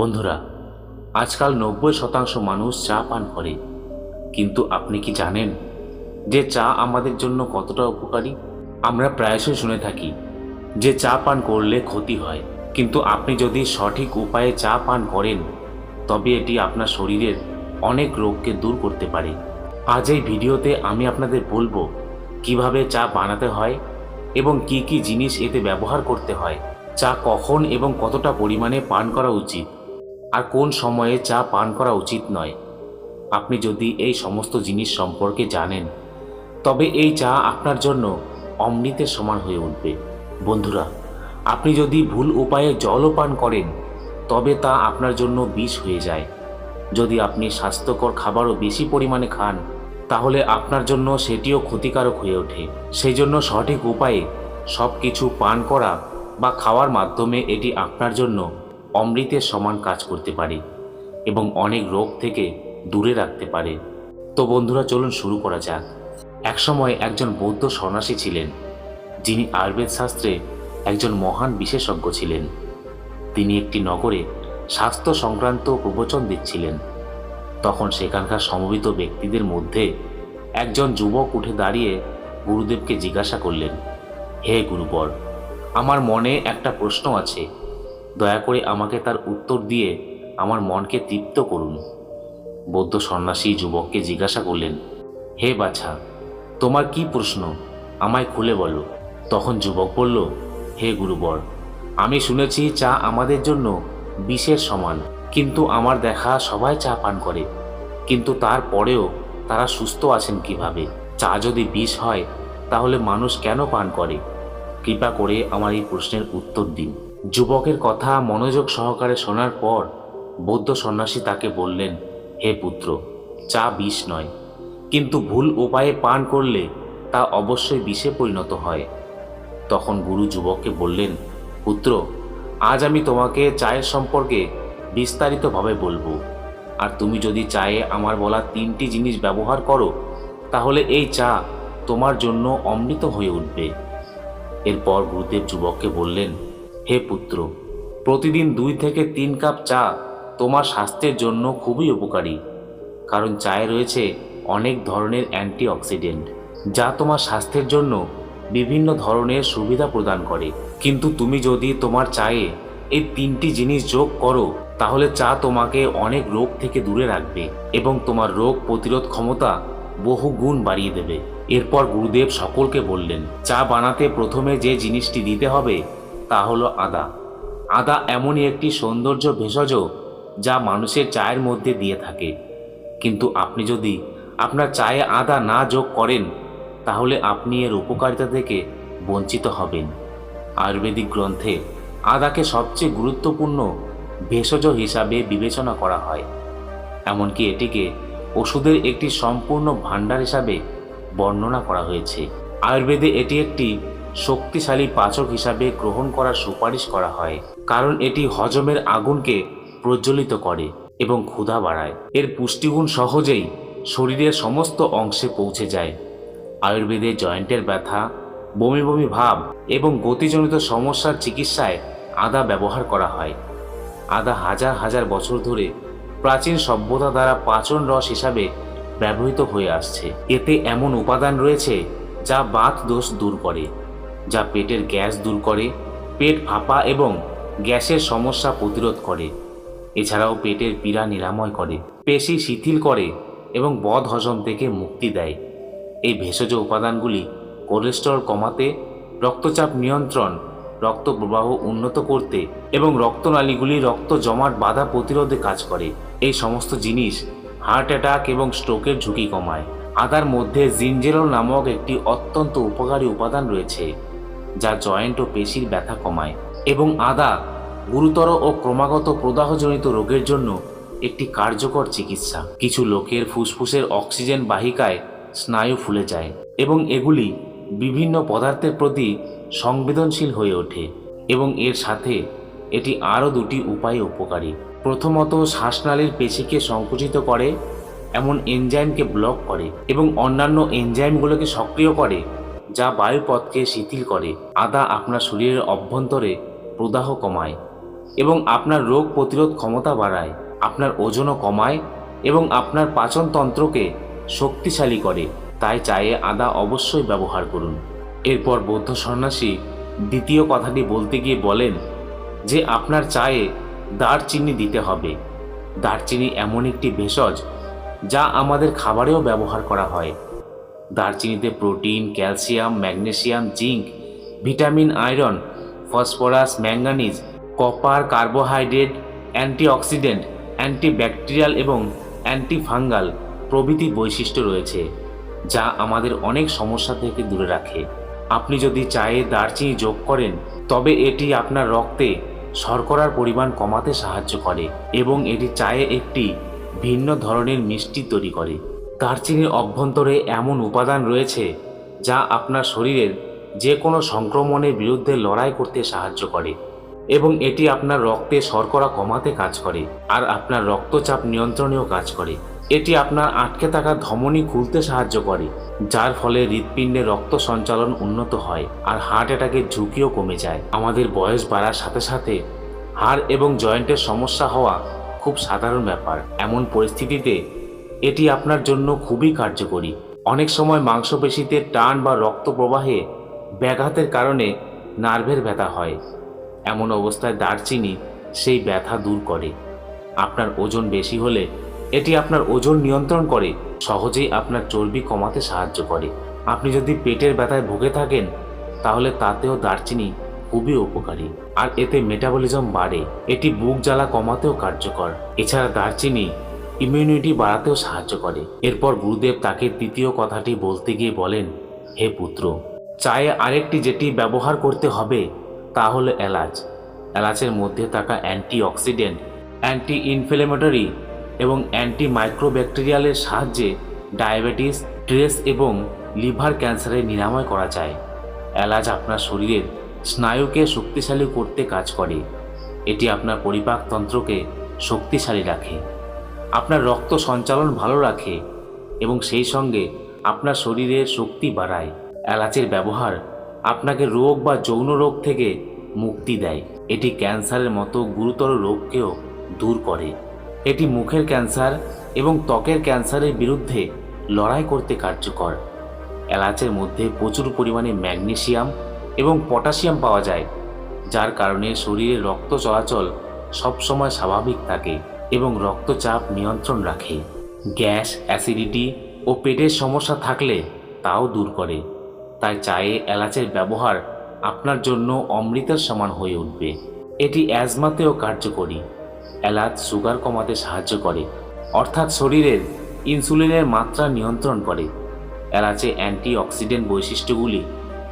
বন্ধুরা, আজকাল নব্বই শতাংশ মানুষ চা পান করে। কিন্তু আপনি কি জানেন যে চা আমাদের জন্য কতটা উপকারী? আমরা প্রায়শই শুনে থাকি যে চা পান করলে ক্ষতি হয়। কিন্তু আপনি যদি সঠিক উপায়ে চা পান করেন, তবে এটি আপনার শরীরের অনেক রোগকে দূর করতে পারে। আজ এই ভিডিওতে আমি আপনাদের বলব কীভাবে চা বানাতে হয় এবং কি কি জিনিস এতে ব্যবহার করতে হয়। চা কখন এবং কতটা পরিমাণে পান করা উচিত? আর কোন সময়ে চা পান করা উচিত নয়। আপনি যদি এই সমস্ত জিনিস সম্পর্কে জানেন, তবে এই চা আপনার জন্য অমৃতের সমান হয়ে উঠবে। বন্ধুরা, আপনি যদি ভুল উপায়ে জলও পান করেন, তবে তা আপনার জন্য বিষ হয়ে যায়। যদি আপনি স্বাস্থ্যকর খাবারও বেশি পরিমাণে খান, তাহলে আপনার জন্য সেটিও ক্ষতিকারক হয়ে ওঠে। সেই জন্য সঠিক উপায়ে সব কিছু পান করা বা খাওয়ার মাধ্যমে এটি আপনার জন্য অমৃতের সমান কাজ করতে পারে এবং অনেক রোগ থেকে দূরে রাখতে পারে। তো বন্ধুরা, চলুন শুরু করা যাক। একসময় একজন বৌদ্ধ সন্ন্যাসী ছিলেন, যিনি আয়ুর্বেদ শাস্ত্রে একজন মহান বিশেষজ্ঞ ছিলেন। তিনি একটি নগরে স্বাস্থ্য সংক্রান্ত প্রবচন দিচ্ছিলেন। তখন সেখানকার সমবেত ব্যক্তিদের মধ্যে একজন যুবক উঠে দাঁড়িয়ে গুরুদেবকে জিজ্ঞাসা করলেন, হে গুরুবর, আমার মনে একটা প্রশ্ন আছে। দয়া করে আমাকে তার উত্তর দিয়ে আমার মনকে তৃপ্ত করুন। বৌদ্ধ সন্ন্যাসী যুবককে জিজ্ঞাসা করলেন, হে বাছা, তোমার কি প্রশ্ন? আমায় খুলে বলো। তখন যুবক বলল, হে গুরুবর, আমি শুনেছি চা আমাদের জন্য বিষের সমান, কিন্তু আমার দেখা সবাই চা পান করে। কিন্তু তারপরেও তারা সুস্থ আছেন কীভাবে? চা যদি বিষ হয়, তাহলে মানুষ কেন পান করে? কৃপা করে আমার এই প্রশ্নের উত্তর দিন। যুবকের কথা মনোযোগ সহকারে শোনার পর বৌদ্ধ সন্ন্যাসী তাকে বললেন, হে পুত্র, চা বিষ নয়। কিন্তু ভুল উপায়ে পান করলে তা অবশ্যই বিষে পরিণত হয়। তখন গুরু যুবককে বললেন, পুত্র, আজ আমি তোমাকে চায়ের সম্পর্কে বিস্তারিতভাবে বলব। আর তুমি যদি চায়ে আমার বলা তিনটি জিনিস ব্যবহার করো, তাহলে এই চা তোমার জন্য অমৃত হয়ে উঠবে। এরপর গুরুদেব যুবককে বললেন হে পুত্র, প্রতিদিন দুই থেকে তিন কাপ চা তোমার স্বাস্থ্যের জন্য খুবই উপকারী, কারণ চায়ে রয়েছে অনেক ধরনের অ্যান্টিঅক্সিডেন্ট, যা তোমার স্বাস্থ্যের জন্য বিভিন্ন ধরনের সুবিধা প্রদান করে। কিন্তু তুমি যদি তোমার চায়ে এই তিনটি জিনিস যোগ করো, তাহলে চা তোমাকে অনেক রোগ থেকে দূরে রাখবে এবং তোমার রোগ প্রতিরোধ ক্ষমতা বহু গুণ বাড়িয়ে দেবে। এরপর গুরুদেব সকলকে বললেন, চা বানাতে প্রথমে যে জিনিসটি দিতে হবে তা হলো আদা। আদা এমনই একটি সৌন্দর্য ভেষজ যা মানুষের চায়ের মধ্যে দিয়ে থাকে। কিন্তু আপনি যদি আপনার চায়ে আদা না যোগ করেন, তাহলে আপনি এর উপকারিতা থেকে বঞ্চিত হবেন। আয়ুর্বেদিক গ্রন্থে আদাকে সবচেয়ে গুরুত্বপূর্ণ ভেষজ হিসাবে বিবেচনা করা হয়। এমনকি এটিকে ওষুধের একটি সম্পূর্ণ ভাণ্ডার হিসাবে বর্ণনা করা হয়েছে। আয়ুর্বেদে এটি একটি শক্তিশালী পাচক হিসাবে গ্রহণ করার সুপারিশ করা হয়, কারণ এটি হজমের আগুনকে প্রজ্বলিত করে এবং ক্ষুধা বাড়ায়। এর পুষ্টিগুণ সহজেই শরীরের সমস্ত অংশে পৌঁছে যায়। আয়ুর্বেদে জয়েন্টের ব্যথা, বমি বমি ভাব এবং গতিজনিত সমস্যার চিকিৎসায় আদা ব্যবহার করা হয়। আদা হাজার হাজার বছর ধরে প্রাচীন সভ্যতা দ্বারা পাচন রস হিসাবে ব্যবহৃত হয়ে আসছে। এতে এমন উপাদান রয়েছে যা বাত দোষ দূর করে। যা পেটের গ্যাস দূর করে, পেট ফাঁপা এবং গ্যাসের সমস্যা প্রতিরোধ করে। এছাড়াও পেটের পীড়া নিরাময় করে, পেশি শিথিল করে এবং বদ হজম থেকে মুক্তি দেয়। এই ভেষজ উপাদানগুলি কোলেস্টেরল কমাতে, রক্তচাপ নিয়ন্ত্রণ রক্ত প্রবাহ উন্নত করতে এবং রক্তনালীগুলি রক্ত জমাট বাধা প্রতিরোধে কাজ করে। এই সমস্ত জিনিস হার্ট অ্যাটাক এবং স্ট্রোকের ঝুঁকি কমায়। আদার মধ্যে জিঞ্জেরল নামক একটি অত্যন্ত উপকারী উপাদান রয়েছে। যা জয়েন্ট ও পেশির ব্যথা কমায় এবং আদা গুরুতর ও ক্রমাগত প্রদাহজনিত রোগের জন্য একটি কার্যকর চিকিৎসা। কিছু লোকের ফুসফুসের অক্সিজেন বাহিকায় স্নায়ু ফুলে যায় এবং এগুলি বিভিন্ন পদার্থের প্রতি সংবেদনশীল হয়ে ওঠে এবং এর সাথে এটি আরও দুটি উপায়ে উপকারী। প্রথমত, শ্বাসনালীর পেশিকে সংকুচিত করে, এমন এনজাইমকে ব্লক করে এবং অন্যান্য এনজাইমগুলোকে সক্রিয় করে যা বায়ুপথকে শিথিল করে, আদা আপনার শরীরের অভ্যন্তরে প্রদাহ কমায় এবং আপনার রোগ প্রতিরোধ ক্ষমতা বাড়ায়, আপনার ওজনও কমায় এবং আপনার পাচনতন্ত্রকে শক্তিশালী করে। তাই চায়ে আদা অবশ্যই ব্যবহার করুন। এরপর বৌদ্ধ সন্ন্যাসী দ্বিতীয় কথাটি বলতে গিয়ে বলেন যে, আপনার চায়ে দারচিনি দিতে হবে। দারচিনি এমন একটি ভেষজ যা আমাদের খাবারেও ব্যবহার করা হয়। দারচিনিতে protein, calcium, magnesium, zinc, vitamin, iron, phosphorus, manganese, copper, carbohydrate, antioxidant, antibacterial এবং অ্যান্টিফাঙ্গাল প্রভৃতি বৈশিষ্ট্য রয়েছে, যা আমাদের অনেক সমস্যা থেকে দূরে রাখে। আপনি যদি চায়ে দারচিনি যোগ করেন, তবে এটি আপনার রক্তে শর্করার পরিমাণ কমাতে সাহায্য করে এবং এটি চায়ে একটি ভিন্ন ধরনের মিষ্টি তৈরি করে। দারচিনির অভ্যন্তরে এমন উপাদান রয়েছে যা আপনার শরীরের যে কোনো সংক্রমণের বিরুদ্ধে লড়াই করতে সাহায্য করে এবং এটি আপনার রক্তে শর্করা কমাতে কাজ করে আর আপনার রক্তচাপ নিয়ন্ত্রণেও কাজ করে। এটি আপনার আটকে থাকা ধমনী খুলতে সাহায্য করে, যার ফলে হৃৎপিণ্ডে রক্ত সঞ্চালন উন্নত হয় আর হার্ট অ্যাটাকের ঝুঁকিও কমে যায়। আমাদের বয়স বাড়ার সাথে সাথে হাড় এবং জয়েন্টের সমস্যা হওয়া খুব সাধারণ ব্যাপার। এমন পরিস্থিতিতে এটি আপনার জন্য খুবই কার্যকরী। অনেক সময় মাংসপেশিতে টান বা রক্ত প্রবাহে ব্যাঘাতের কারণে নার্ভের ব্যথা হয়। এমন অবস্থায় দারচিনি সেই ব্যথা দূর করে। আপনার ওজন বেশি হলে এটি আপনার ওজন নিয়ন্ত্রণ করে, সহজেই আপনার চর্বি কমাতে সাহায্য করে। আপনি যদি পেটের ব্যথায় ভুগে থাকেন, তাহলে তাতেও দারচিনি খুবই উপকারী। আর এতে মেটাবলিজম বাড়ে। এটি বুক জ্বালা কমাতেও কার্যকর। এছাড়া দারচিনি ইমিউনিটি বাড়াতেও সাহায্য করে। এরপর গুরুদেব তাকে তৃতীয় কথাটি বলতে গিয়ে বলেন, হে পুত্র, চায়ে আরেকটি যেটি ব্যবহার করতে হবে, তা হলো এলাচ। এলাচের মধ্যে থাকা অ্যান্টি অক্সিডেন্ট অ্যান্টি ইনফ্লেমেটরি এবং অ্যান্টি মাইক্রোব্যাকটেরিয়ালের সাহায্যে ডায়াবেটিস স্ট্রেস এবং লিভার ক্যান্সারের নিরাময় করা যায়। এলাচ আপনার শরীরের স্নায়ুকে শক্তিশালী করতে কাজ করে। এটি আপনার পরিপাকতন্ত্রকে শক্তিশালী রাখে। আপনার রক্ত সঞ্চালন ভালো রাখে এবং সেই সঙ্গে আপনার শরীরের শক্তি বাড়ায়। এলাচের ব্যবহার আপনাকে রোগ বা যৌন রোগ থেকে মুক্তি দেয়। এটি ক্যান্সারের মতো গুরুতর রোগকেও দূর করে। এটি মুখের ক্যান্সার এবং ত্বকের ক্যান্সারের বিরুদ্ধে লড়াই করতে কার্যকর। এলাচের মধ্যে প্রচুর পরিমাণে ম্যাগনেসিয়াম এবং পটাশিয়াম পাওয়া যায়, যার কারণে শরীরে রক্ত চলাচল সবসময় স্বাভাবিক থাকে। এবং রক্তচাপ নিয়ন্ত্রণ রাখে। গ্যাস, অ্যাসিডিটি ও পেটের সমস্যা থাকলে তাও দূর করে। তাই চায়ে এলাচের ব্যবহার আপনার জন্য অমৃতের সমান হয়ে উঠবে। এটি অ্যাজমাতেও কার্যকরী। এলাচ সুগার কমাতে সাহায্য করে। অর্থাৎ শরীরের ইনসুলিনের মাত্রা নিয়ন্ত্রণ করে। এলাচে অ্যান্টি অক্সিডেন্ট বৈশিষ্ট্যগুলি,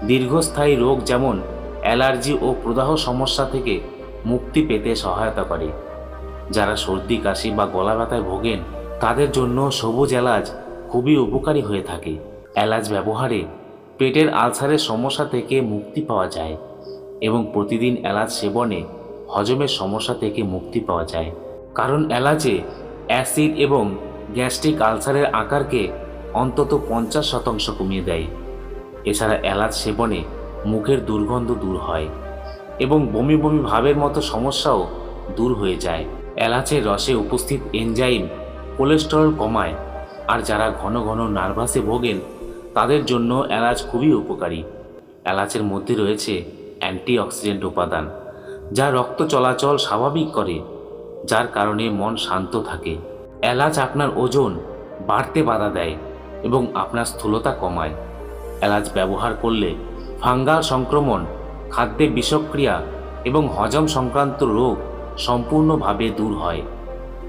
দীর্ঘস্থায়ী রোগ যেমন অ্যালার্জি ও প্রদাহ সমস্যা থেকে মুক্তি পেতে সহায়তা করে। যারা সর্দি, কাশি বা গলা ব্যথায় ভোগেন, তাদের জন্য সবুজ এলাচ খুবই উপকারী হয়ে থাকে। এলাচ ব্যবহারে পেটের আলসারের সমস্যা থেকে মুক্তি পাওয়া যায় এবং প্রতিদিন এলাচ সেবনে হজমের সমস্যা থেকে মুক্তি পাওয়া যায়। কারণ এলাচে অ্যাসিড এবং গ্যাস্ট্রিক আলসারের আকারকে অন্তত পঞ্চাশ শতাংশ কমিয়ে দেয়। এছাড়া এলাচ সেবনে মুখের দুর্গন্ধ দূর হয় এবং বমি বমি ভাবের মতো সমস্যাও দূর হয়ে যায়। এলাচের রসে উপস্থিত এনজাইম, কোলেস্টেরল কমায়। আর যারা ঘন ঘন নার্ভাসে ভোগেন, তাদের জন্য এলাচ খুবই উপকারী। এলাচের মধ্যে রয়েছে অ্যান্টিঅক্সিডেন্ট উপাদান, যা রক্ত চলাচল স্বাভাবিক করে, যার কারণে মন শান্ত থাকে। এলাচ আপনার ওজন বাড়তে বাধা দেয় এবং আপনার স্থূলতা কমায়। এলাচ ব্যবহার করলে ফাঙ্গাল সংক্রমণ, খাদ্যে বিষক্রিয়া এবং হজম সংক্রান্ত রোগ সম্পূর্ণভাবে দূর হয়।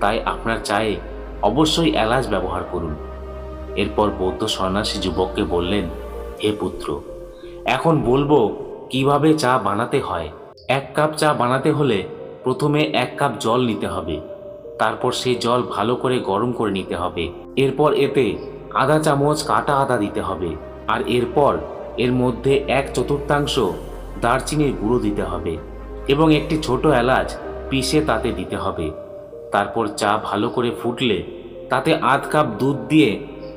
তাই আপনার চায়ে অবশ্যই এলাচ ব্যবহার করুন। এরপর বৌদ্ধ সন্ন্যাসী যুবককে বললেন, হে পুত্র, এখন বলব কীভাবে চা বানাতে হয়। এক কাপ চা বানাতে হলে প্রথমে এক কাপ জল নিতে হবে। তারপর সেই জল ভালো করে গরম করে নিতে হবে। এরপর এতে আধা চামচ কাটা আদা দিতে হবে। আর এরপর এর মধ্যে এক চতুর্থাংশ দারচিনির গুঁড়ো দিতে হবে। এবং একটি ছোট এলাচ পিষে তাতে দিতে হবে। তারপর চা ভালো করে ফুটলে তাতে আধ কাপ দুধ দিয়ে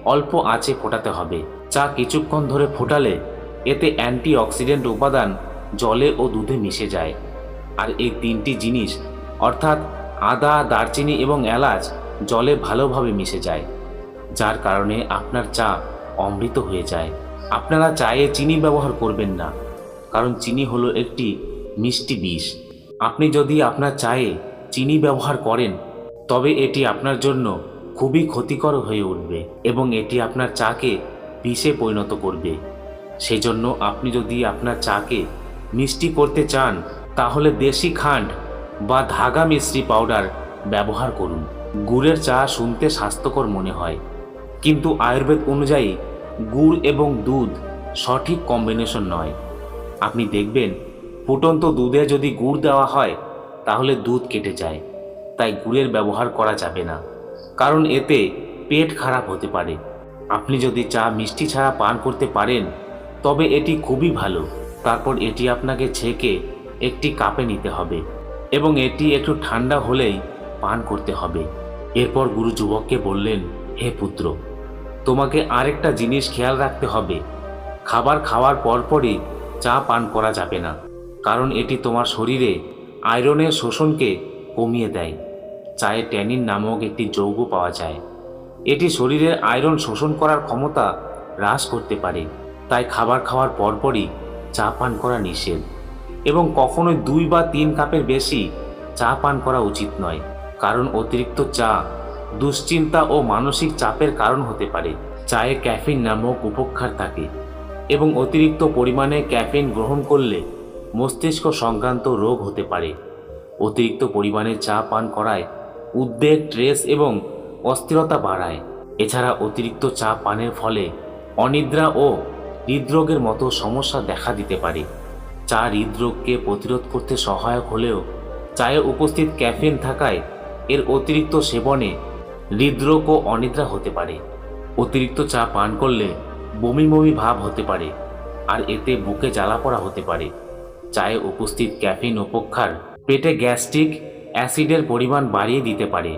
অল্প আঁচে ফোটাতে হবে। চা কিছুক্ষণ ধরে ফোটালে এতে অ্যান্টি অক্সিডেন্ট উপাদান জলে ও দুধে মিশে যায়। আর এই তিনটি জিনিস, অর্থাৎ আদা, দারচিনি এবং এলাচ, জলে ভালোভাবে মিশে যায়, যার কারণে আপনার চা অমৃত হয়ে যায়। আপনারা চায়ে চিনি ব্যবহার করবেন না, কারণ চিনি হলো একটি মিষ্টি বিষ। আপনি যদি আপনার চায়ে চিনি ব্যবহার করেন, তবে এটি আপনার জন্য খুবই ক্ষতিকর হয়ে উঠবে এবং এটি আপনার চাকে বিষে পরিণত করবে। সেজন্য আপনি যদি আপনার চাকে মিষ্টি করতে চান, তাহলে দেশি খান্ড বা ধাগা মিশ্রি পাউডার ব্যবহার করুন। গুড়ের চা শুনতে স্বাস্থ্যকর মনে হয়। কিন্তু আয়ুর্বেদ অনুযায়ী, গুড় এবং দুধ সঠিক কম্বিনেশন নয়। আপনি দেখবেন ফুটন্ত দুধে যদি গুড় দেওয়া হয়, তাহলে দুধ কেটে যায়। তাই গুড়ের ব্যবহার করা যাবে না। কারণ এতে পেট খারাপ হতে পারে। আপনি যদি চা মিষ্টি ছাড়া পান করতে পারেন, তবে এটি খুবই ভালো। তারপর এটি আপনাকে ছেঁকে একটি কাপে নিতে হবে এবং এটি একটু ঠান্ডা হলেই পান করতে হবে। এরপর গুরু যুবককে বললেন, হে পুত্র, তোমাকে আরেকটা জিনিস খেয়াল রাখতে হবে। খাবার খাওয়ার পরপরই চা পান করা যাবে না। কারণ এটি তোমার শরীরে আয়রনের শোষণকে কমিয়ে দেয়। চায়ে ট্যানিন নামক একটি যৌগ পাওয়া যায়। এটি শরীরের আয়রন শোষণ করার ক্ষমতা হ্রাস করতে পারে। তাই খাবার খাওয়ার পরপরই চা পান করা নিষেধ। এবং কখনোই দুই বা তিন কাপের বেশি চা পান করা উচিত নয়। কারণ অতিরিক্ত চা দুশ্চিন্তা ও মানসিক চাপের কারণ হতে পারে। চায়ে ক্যাফিন নামক উপক্ষার থাকে। এবং অতিরিক্ত পরিমাণে ক্যাফিন গ্রহণ করলে মস্তিষ্ক সংক্রান্ত রোগ হতে পারে। অতিরিক্ত পরিমাণে চা পান করায় উদ্বেগ, স্ট্রেস এবং অস্থিরতা বাড়ায়। এছাড়া অতিরিক্ত চা পানের ফলে অনিদ্রা ও হৃদরোগের মতো সমস্যা দেখা দিতে পারে। চা হৃদরোগকে প্রতিরোধ করতে সহায়ক হলেও চায়ে উপস্থিত ক্যাফিন থাকায় এর অতিরিক্ত সেবনে হৃদরোগ ও অনিদ্রা হতে পারে। অতিরিক্ত চা পান করলে বমি বমি ভাব হতে পারে, আর এতে বুকে জ্বালা পড়া হতে পারে। চায়ে উপস্থিত ক্যাফিন উপক্ষার পেটে গ্যাস্ট্রিক অ্যাসিডের পরিমাণ বাড়িয়ে দিতে পারে,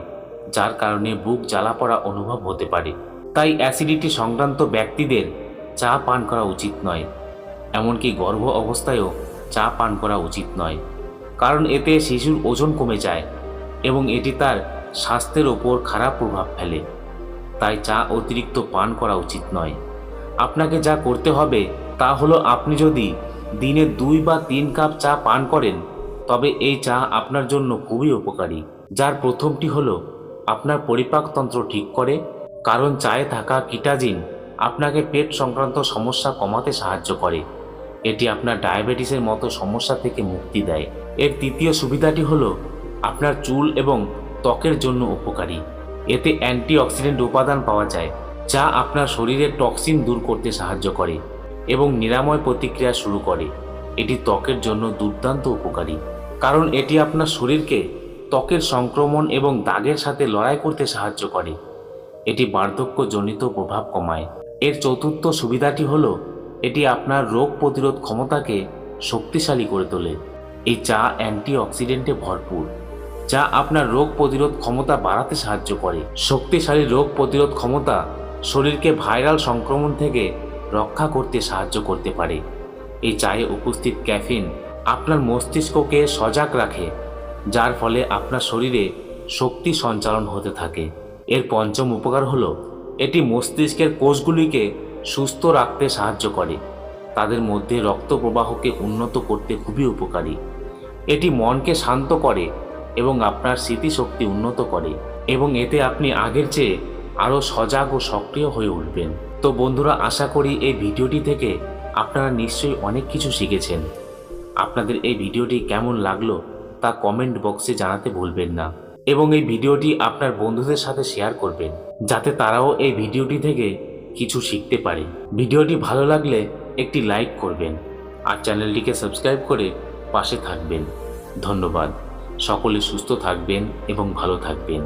যার কারণে বুক জ্বালা পড়া অনুভব হতে পারে। তাই অ্যাসিডিটি সংক্রান্ত ব্যক্তিদের চা পান করা উচিত নয়, এমনকি গর্ভ অবস্থায়ও চা পান করা উচিত নয়, কারণ এতে শিশুর ওজন কমে যায় এবং এটি তার স্বাস্থ্যের ওপর খারাপ প্রভাব ফেলে। তাই চা অতিরিক্ত পান করা উচিত নয়। আপনাকে যা করতে হবে তা হলো আপনি যদি দিনে দুই বা তিন কাপ চা পান করেন, তবে এই চা আপনার জন্য খুবই উপকারী। যার প্রথমটি হলো, আপনার পরিপাকতন্ত্র ঠিক করে, কারণ চায়ে থাকা কিটাজিন আপনাকে পেট সংক্রান্ত সমস্যা কমাতে সাহায্য করে। এটি আপনার ডায়াবেটিসের মতো সমস্যা থেকে মুক্তি দেয়। এর তৃতীয় সুবিধাটি হলো, আপনার চুল এবং ত্বকের জন্য উপকারী। এতে অ্যান্টিঅক্সিডেন্ট উপাদান পাওয়া যায়, যা আপনার শরীরের টক্সিন দূর করতে সাহায্য করে। এবং নিরাময় প্রতিক্রিয়া শুরু করে। এটি ত্বকের জন্য দুর্দান্ত উপকারী। কারণ এটি আপনার শরীরকে ত্বকের সংক্রমণ এবং দাগের সাথে লড়াই করতে সাহায্য করে। এটি বার্ধক্যজনিত প্রভাব কমায়। এর চতুর্থ সুবিধাটি হলো, এটি আপনার রোগ প্রতিরোধ ক্ষমতাকে শক্তিশালী করে তোলে। এই চা অ্যান্টিঅক্সিডেন্টে ভরপুর। যা আপনার রোগ প্রতিরোধ ক্ষমতা বাড়াতে সাহায্য করে। শক্তিশালী রোগ প্রতিরোধ ক্ষমতা শরীরকে ভাইরাল সংক্রমণ থেকে রক্ষা করতে সাহায্য করতে পারে। এই চায়ে উপস্থিত ক্যাফিন আপনার মস্তিষ্ককে সজাগ রাখে, যার ফলে আপনার শরীরে শক্তি সঞ্চালন হতে থাকে। এর পঞ্চম উপকার হলো, এটি মস্তিষ্কের কোষগুলিকে সুস্থ রাখতে সাহায্য করে। তাদের মধ্যে রক্ত প্রবাহকে উন্নত করতে খুবই উপকারী। এটি মনকে শান্ত করে এবং আপনার স্মৃতিশক্তি উন্নত করে এবং এতে আপনি আগের চেয়ে আরও সজাগ ও সক্রিয় হয়ে উঠবেন। তো বন্ধুরা, আশা করি এই ভিডিওটি থেকে আপনারা নিশ্চয়ই অনেক কিছু শিখেছেন। আপনাদের এই ভিডিওটি কেমন লাগল তা কমেন্ট বক্সে জানাতে ভুলবেন না। এবং এই ভিডিওটি আপনার বন্ধুদের সাথে শেয়ার করবেন, যাতে তারাও এই ভিডিওটি থেকে কিছু শিখতে পারে। ভিডিওটি ভালো লাগলে একটি লাইক করবেন আর চ্যানেলটিকে সাবস্ক্রাইব করে পাশে থাকবেন। ধন্যবাদ। সকলে সুস্থ থাকবেন এবং ভালো থাকবেন।